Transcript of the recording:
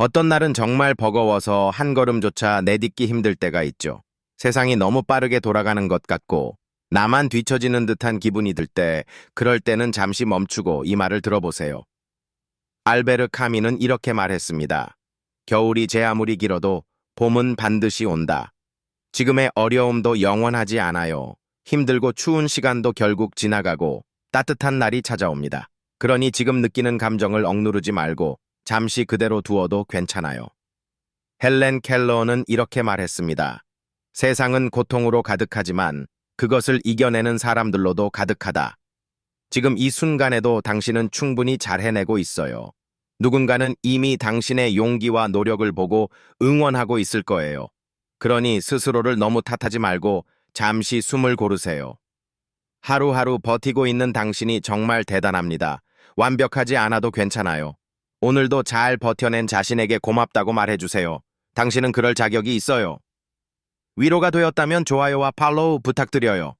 어떤 날은 정말 버거워서 한 걸음조차 내딛기 힘들 때가 있죠. 세상이 너무 빠르게 돌아가는 것 같고 나만 뒤처지는 듯한 기분이 들 때 그럴 때는 잠시 멈추고 이 말을 들어보세요. 알베르 카미는 이렇게 말했습니다. 겨울이 제 아무리 길어도 봄은 반드시 온다. 지금의 어려움도 영원하지 않아요. 힘들고 추운 시간도 결국 지나가고 따뜻한 날이 찾아옵니다. 그러니 지금 느끼는 감정을 억누르지 말고 잠시 그대로 두어도 괜찮아요. 헬렌 켈러는 이렇게 말했습니다. 세상은 고통으로 가득하지만 그것을 이겨내는 사람들로도 가득하다. 지금 이 순간에도 당신은 충분히 잘 해내고 있어요. 누군가는 이미 당신의 용기와 노력을 보고 응원하고 있을 거예요. 그러니 스스로를 너무 탓하지 말고 잠시 숨을 고르세요. 하루하루 버티고 있는 당신이 정말 대단합니다. 완벽하지 않아도 괜찮아요. 오늘도 잘 버텨낸 자신에게 고맙다고 말해주세요. 당신은 그럴 자격이 있어요. 위로가 되었다면 좋아요와 팔로우 부탁드려요.